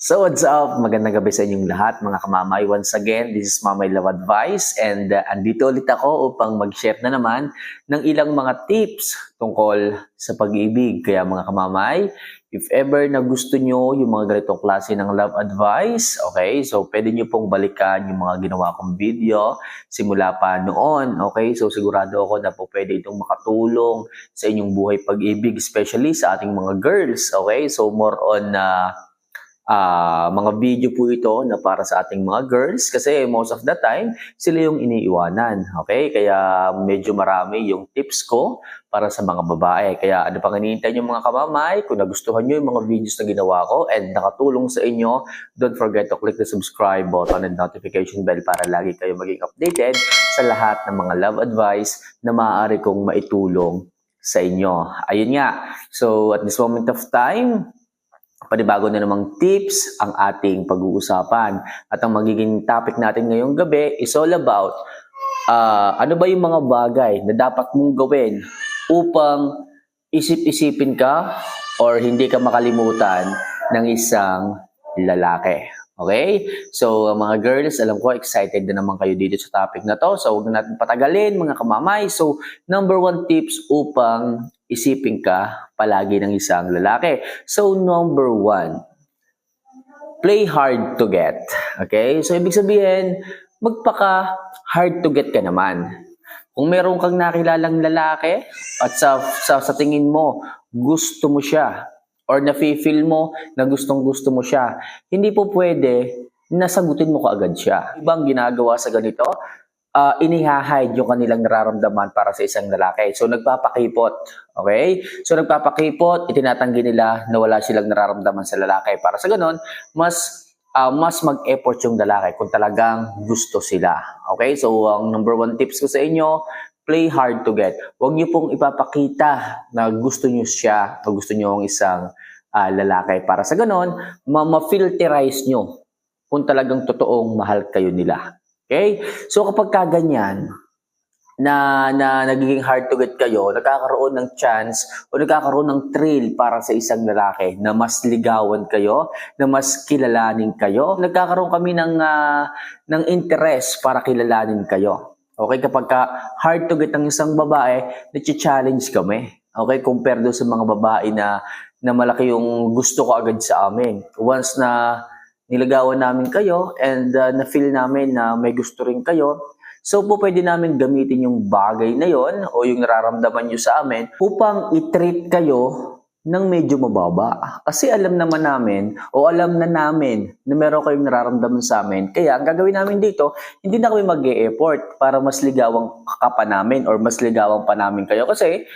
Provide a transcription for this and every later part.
So what's up? Magandang gabi sa inyong lahat mga kamamay. Once again, this is Mamay Love Advice and uh, andito ulit ako upang mag-share na naman ng ilang mga tips tungkol sa pag-ibig. Kaya mga kamamay, if ever na gusto nyo yung mga ganitong klase ng love advice, okay, so pwede nyo pong balikan yung mga ginawa kong video simula pa noon, okay? So sigurado ako na po pwede itong makatulong sa inyong buhay pag-ibig, especially sa ating mga girls, okay? So more on na Ah, mga video po ito na para sa ating mga girls kasi most of the time sila yung iniiwanan. Okay? Kaya medyo marami yung tips ko para sa mga babae. Kaya ano pang hinihintay nyo mga kamamay? Kung nagustuhan nyo yung mga videos na ginawa ko and nakatulong sa inyo, don't forget to click the subscribe button and notification bell para lagi kayo maging updated sa lahat ng mga love advice na maaari kong maitulong sa inyo. Ayun nga. So at this moment of time, panibago na namang tips ang ating pag-uusapan. At ang magiging topic natin ngayong gabi is all about ah, ano ba yung mga bagay na dapat mong gawin upang isip-isipin ka or hindi ka makalimutan ng isang lalaki. Okay? So, mga girls, alam ko, excited na naman kayo dito sa topic na to. So, huwag na natin patagalin, mga kamamay. So, number one tips upang isipin ka palagi ng isang lalaki. So, number one, play hard to get. Okay? So, ibig sabihin, magpaka hard to get ka naman. Kung meron kang nakilalang lalaki at sa, sa, sa tingin mo, gusto mo siya or nafe-feel mo na gustong gusto mo siya, hindi po pwede na sagutin mo kaagad siya. Ibang ginagawa sa ganito, uh, inihahide yung kanilang nararamdaman para sa isang lalaki. So, nagpapakipot. Okay? So, nagpapakipot, itinatanggi nila na wala silang nararamdaman sa lalaki. Para sa ganun, mas ah, mas mag-effort yung lalaki kung talagang gusto sila. Okay? So, ang number one tips ko sa inyo, play hard to get. Huwag niyo pong ipapakita na gusto niyo siya o gusto niyo ang isang ah, lalaki. Para sa ganon, ma- ma-filterize niyo kung talagang totoong mahal kayo nila. Okay? So kapag kaganyan, na, na nagiging hard to get kayo, nagkakaroon ng chance o nagkakaroon ng thrill para sa isang lalaki na mas ligawan kayo, na mas kilalanin kayo. Nagkakaroon kami ng, ah, ng interest para kilalanin kayo. Okay, kapag ka hard to get ang isang babae, na-challenge kami. Okay, compare doon sa mga babae na, na malaki yung gusto ko agad sa amin. Once na nilagawan namin kayo and uh, na-feel namin na may gusto rin kayo, so po pwede namin gamitin yung bagay na yon o yung nararamdaman nyo sa amin upang i-treat kayo ng medyo mababa. Kasi alam naman namin o alam na namin na meron kayong nararamdaman sa amin. Kaya ang gagawin namin dito, hindi na kami mag effort para mas ligawang ka pa namin or mas ligawang pa namin kayo. Kasi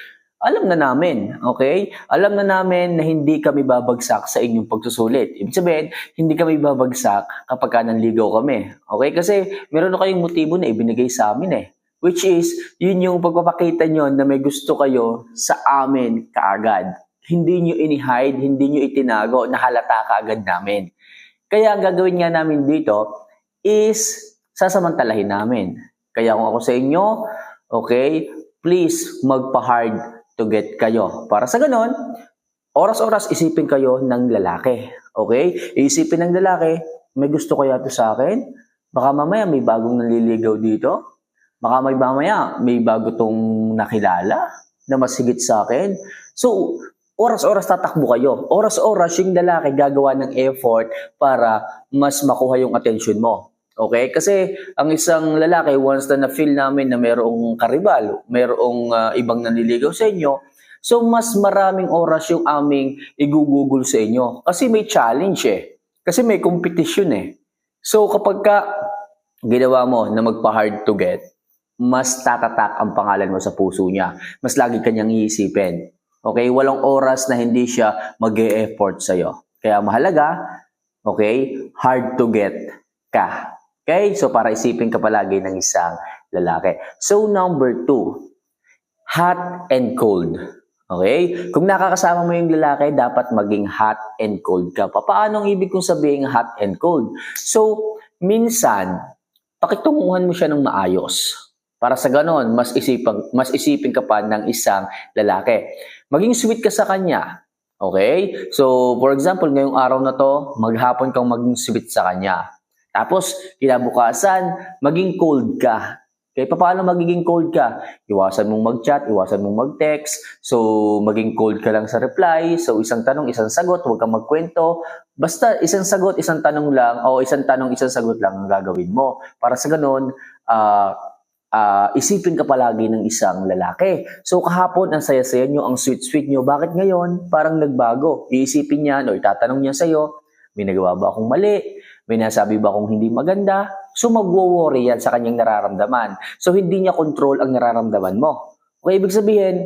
alam na namin, okay? Alam na namin na hindi kami babagsak sa inyong pagsusulit. Ibig sabihin, hindi kami babagsak kapag ka nanligaw kami. Okay? Kasi meron na kayong motibo na ibinigay sa amin eh. Which is, yun yung pagpapakita nyo na may gusto kayo sa amin kaagad. Hindi nyo ini-hide, hindi nyo itinago, nahalata kaagad namin. Kaya ang gagawin nga namin dito is sasamantalahin namin. Kaya kung ako sa inyo, okay, please magpa-hard to get kayo. Para sa ganon, oras-oras isipin kayo ng lalaki. Okay? Isipin ng lalaki, may gusto kaya to sa akin? Baka mamaya may bagong nanliligaw dito? Baka may mamaya may bago tong nakilala na mas higit sa akin? So, oras-oras tatakbo kayo. Oras-oras yung lalaki gagawa ng effort para mas makuha yung attention mo. Okay? Kasi ang isang lalaki, once na na-feel namin na mayroong karibal, mayroong ah, ibang nanliligaw sa inyo, so mas maraming oras yung aming igugugol sa inyo. Kasi may challenge eh. Kasi may competition eh. So kapag ka ginawa mo na magpa-hard to get, mas tatatak ang pangalan mo sa puso niya. Mas lagi kanyang iisipin. Okay? Walang oras na hindi siya mag effort sa'yo. Kaya mahalaga, okay, hard to get ka. Okay? So, para isipin ka palagi ng isang lalaki. So, number two, hot and cold. Okay? Kung nakakasama mo yung lalaki, dapat maging hot and cold ka. Pa- Paano ang ibig kong sabihin hot and cold? So, minsan, pakitunguhan mo siya ng maayos. Para sa ganon, mas isipin, mas isipin ka pa ng isang lalaki. Maging sweet ka sa kanya. Okay? So, for example, ngayong araw na to, maghapon kang maging sweet sa kanya. Tapos, kinabukasan, maging cold ka. Okay, paano magiging cold ka? Iwasan mong mag-chat, iwasan mong mag-text. So, maging cold ka lang sa reply. So, isang tanong, isang sagot, huwag kang magkwento. Basta isang sagot, isang tanong lang, o isang tanong, isang sagot lang ang gagawin mo. Para sa ganun, ah, ah, isipin ka palagi ng isang lalaki. So, kahapon, ang saya-saya nyo, ang sweet-sweet nyo. Bakit ngayon? Parang nagbago. Iisipin niya, o itatanong niya sa'yo, may nagawa ba akong mali? May nasabi ba akong hindi maganda? So magwo-worry yan sa kanyang nararamdaman. So hindi niya control ang nararamdaman mo. Okay, ibig sabihin,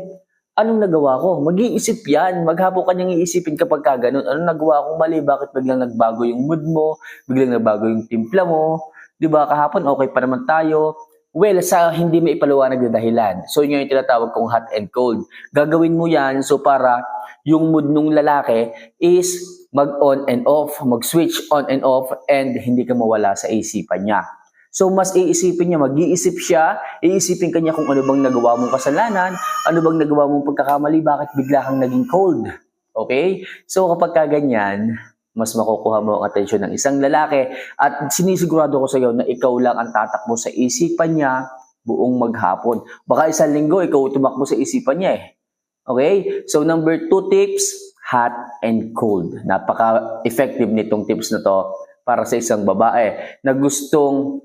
anong nagawa ko? Mag-iisip yan. Maghapon kanyang iisipin kapag ka ganun. Anong nagawa kong mali? Bakit biglang nagbago yung mood mo? Biglang nagbago yung timpla mo? Di ba kahapon okay pa naman tayo? Well, sa hindi may ipaliwanag na dahilan. So yun yung tinatawag kong hot and cold. Gagawin mo yan so para yung mood nung lalaki is mag-on and off, mag-switch on and off, and hindi ka mawala sa isipan niya. So, mas iisipin niya, mag-iisip siya, iisipin kanya kung ano bang nagawa mong kasalanan, ano bang nagawa mong pagkakamali, bakit bigla kang naging cold. Okay? So, kapag ka ganyan, mas makukuha mo ang atensyon ng isang lalaki at sinisigurado ko sa iyo na ikaw lang ang tatakbo sa isipan niya buong maghapon. Baka isang linggo, ikaw tumakbo sa isipan niya eh. Okay? So, number two tips, hot and cold. Napaka-effective nitong tips na to para sa isang babae na gustong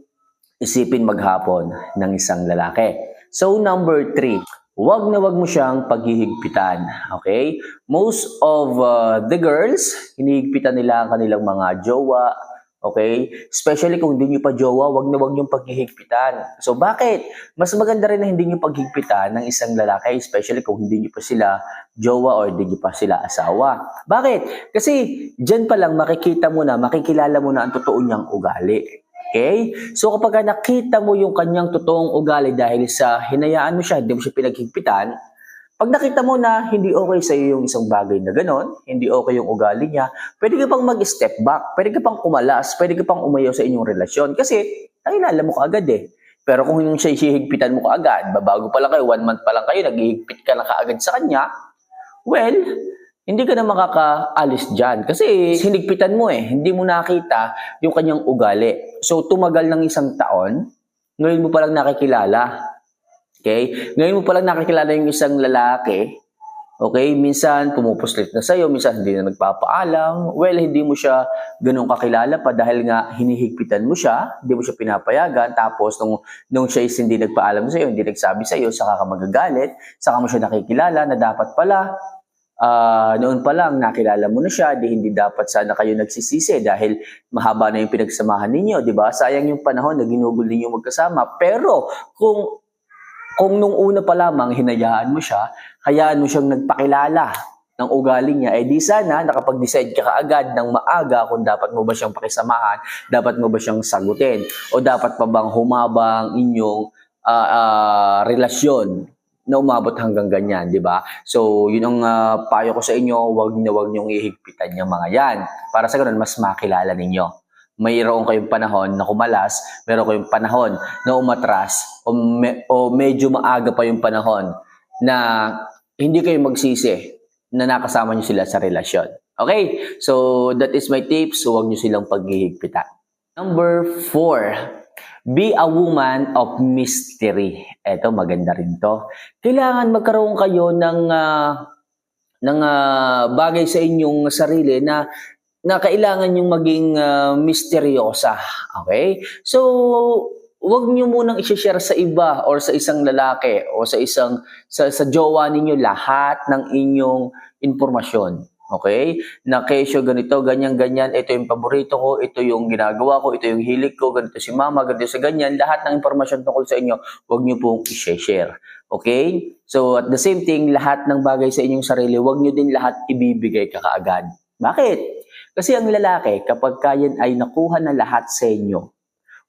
isipin maghapon ng isang lalaki. So, number three, wag na wag mo siyang paghihigpitan. Okay? Most of uh, the girls, hinihigpitan nila ang kanilang mga jowa, Okay? Especially kung hindi nyo pa jowa, wag na wag nyo paghihigpitan. So, bakit? Mas maganda rin na hindi nyo paghigpitan ng isang lalaki, especially kung hindi nyo pa sila jowa or hindi nyo pa sila asawa. Bakit? Kasi, dyan pa lang makikita mo na, makikilala mo na ang totoo niyang ugali. Okay? So, kapag nakita mo yung kanyang totoong ugali dahil sa hinayaan mo siya, hindi mo siya pinaghigpitan, pag nakita mo na hindi okay sa iyo yung isang bagay na ganon, hindi okay yung ugali niya, pwede ka pang mag-step back, pwede ka pang kumalas, pwede ka pang umayaw sa inyong relasyon kasi nakilala mo kaagad eh. Pero kung yung siya hihigpitan mo kaagad, babago pa lang kayo, one month pa lang kayo, naghihigpit ka na kaagad sa kanya, well, hindi ka na makakaalis dyan. Kasi hinigpitan mo eh, hindi mo nakita yung kanyang ugali. So tumagal ng isang taon, ngayon mo palang nakikilala Okay? Ngayon mo palang nakikilala yung isang lalaki, okay? Minsan pumupuslit na sa'yo, minsan hindi na nagpapaalam. Well, hindi mo siya ganun kakilala pa dahil nga hinihigpitan mo siya, hindi mo siya pinapayagan. Tapos, nung, nung siya is hindi nagpaalam sa'yo, hindi nagsabi sa'yo, saka ka magagalit, saka mo siya nakikilala na dapat pala, ah noon pa lang nakilala mo na siya, di hindi dapat sana kayo nagsisisi dahil mahaba na yung pinagsamahan ninyo, di ba? Sayang yung panahon na ginugol ninyo magkasama. Pero kung kung nung una pa lamang hinayaan mo siya, hayaan mo siyang nagpakilala ng ugali niya, eh di sana nakapag-decide ka kaagad ng maaga kung dapat mo ba siyang pakisamahan, dapat mo ba siyang sagutin, o dapat pa bang humabang inyong ah, ah, relasyon na umabot hanggang ganyan, di ba? So, yun ang ah, payo ko sa inyo, wag na wag niyong ihigpitan yung mga yan. Para sa ganun, mas makilala ninyo mayroon kayong panahon na kumalas, meron kayong panahon na umatras, o, me- o medyo maaga pa yung panahon na hindi kayo magsisi na nakasama nyo sila sa relasyon. Okay? So, that is my tips. So, huwag nyo silang paghihigpitan. Number four, be a woman of mystery. Eto, maganda rin to. Kailangan magkaroon kayo ng, ah, ng ah, bagay sa inyong sarili na na kailangan yung maging ah, misteryosa. Okay? So, wag niyo munang i-share sa iba or sa isang lalaki o sa isang sa, sa jowa ninyo lahat ng inyong impormasyon. Okay? Na kesyo ganito, ganyan, ganyan, ito yung paborito ko, ito yung ginagawa ko, ito yung hilig ko, ganito si mama, ganito sa ganyan. Lahat ng impormasyon tungkol sa inyo, wag niyo pong i-share. Okay? So, at the same thing, lahat ng bagay sa inyong sarili, wag niyo din lahat ibibigay kakaagad. Bakit? Kasi ang lalaki, kapag kayan ay nakuha na lahat sa inyo,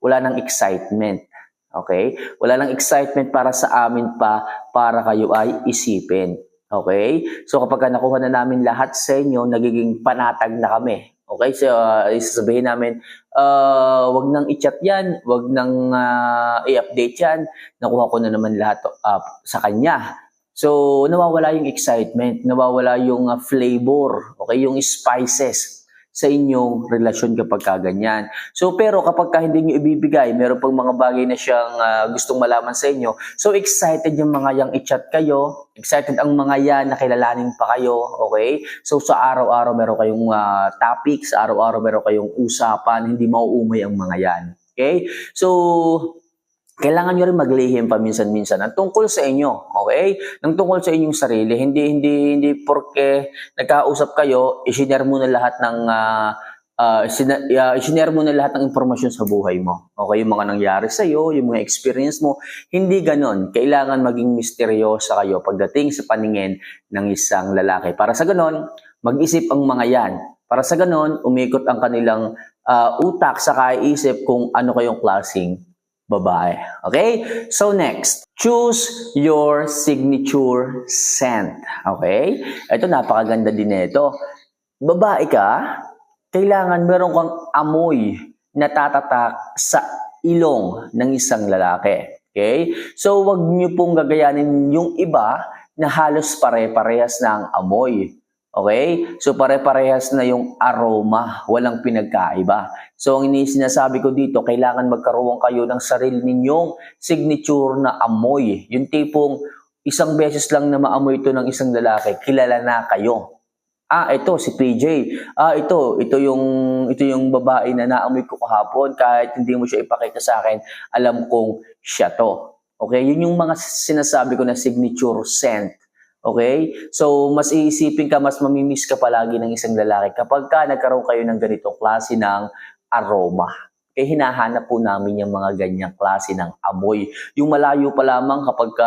wala nang excitement. Okay? Wala nang excitement para sa amin pa para kayo ay isipin. Okay? So kapag nakuha na namin lahat sa inyo, nagiging panatag na kami. Okay? So uh, isasabihin namin, uh, wag nang i-chat yan, wag nang uh, i-update yan. Nakuha ko na naman lahat uh, sa kanya. So, nawawala yung excitement, nawawala yung uh, flavor, okay, yung spices sa inyong relasyon kapag ka ganyan. So, pero kapag ka hindi nyo ibibigay, meron pang mga bagay na siyang ah, gustong malaman sa inyo. So, excited yung mga yang i-chat kayo, excited ang mga yan na kilalanin pa kayo, okay? So, sa araw-araw meron kayong ah, topic, sa araw-araw meron kayong usapan, hindi mauumay ang mga yan. Okay? So, kailangan nyo rin maglihim paminsan-minsan ng tungkol sa inyo, okay? Ng tungkol sa inyong sarili. Hindi hindi hindi porke nagkausap kayo, i-share mo na lahat ng uh, sina- uh, i-share mo na lahat ng impormasyon sa buhay mo. Okay, yung mga nangyari sa iyo, yung mga experience mo, hindi ganon. Kailangan maging misteryosa kayo pagdating sa paningin ng isang lalaki. Para sa ganon, mag-isip ang mga yan. Para sa ganon, umikot ang kanilang ah, utak sa kaiisip kung ano kayong klaseng babae. Okay? So next, choose your signature scent. Okay? Ito napakaganda din nito. Babae ka, kailangan meron kang amoy na tatatak sa ilong ng isang lalaki. Okay? So wag niyo pong gagayanin yung iba na halos pare-parehas na ang amoy. Okay? So pare-parehas na yung aroma, walang pinagkaiba. So ang sinasabi ko dito, kailangan magkaroon kayo ng sarili ninyong signature na amoy. Yung tipong isang beses lang na maamoy ito ng isang lalaki, kilala na kayo. Ah, ito si PJ. Ah, ito, ito yung ito yung babae na naamoy ko kahapon kahit hindi mo siya ipakita sa akin, alam kong siya to. Okay? Yun yung mga sinasabi ko na signature scent. Okay? So, mas iisipin ka, mas mamimiss ka palagi ng isang lalaki kapag ka nagkaroon kayo ng ganitong klase ng aroma. Kaya hinahanap po namin yung mga ganyang klase ng amoy. Yung malayo pa lamang kapag ka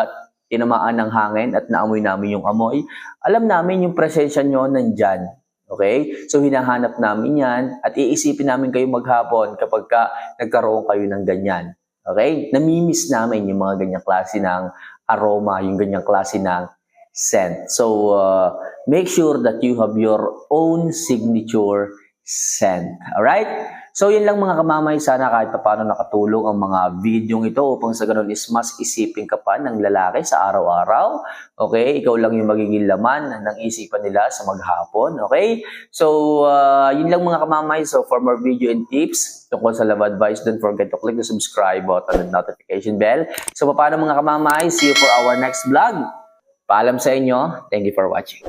tinamaan ng hangin at naamoy namin yung amoy, alam namin yung presensya nyo nandyan. Okay? So, hinahanap namin yan at iisipin namin kayo maghapon kapag ka nagkaroon kayo ng ganyan. Okay? Namimiss namin yung mga ganyang klase ng aroma, yung ganyang klase ng scent. So, uh, make sure that you have your own signature scent. Alright? So, yun lang mga kamamay. Sana kahit pa paano nakatulong ang mga videong ito upang sa ganun is mas isipin ka pa ng lalaki sa araw-araw. Okay? Ikaw lang yung magiging laman ng isipan nila sa maghapon. Okay? So, uh, yun lang mga kamamay. So, for more video and tips tungkol sa love advice, don't forget to click the subscribe button and notification bell. So, paano mga kamamay? See you for our next vlog. Paalam sa inyo. Thank you for watching.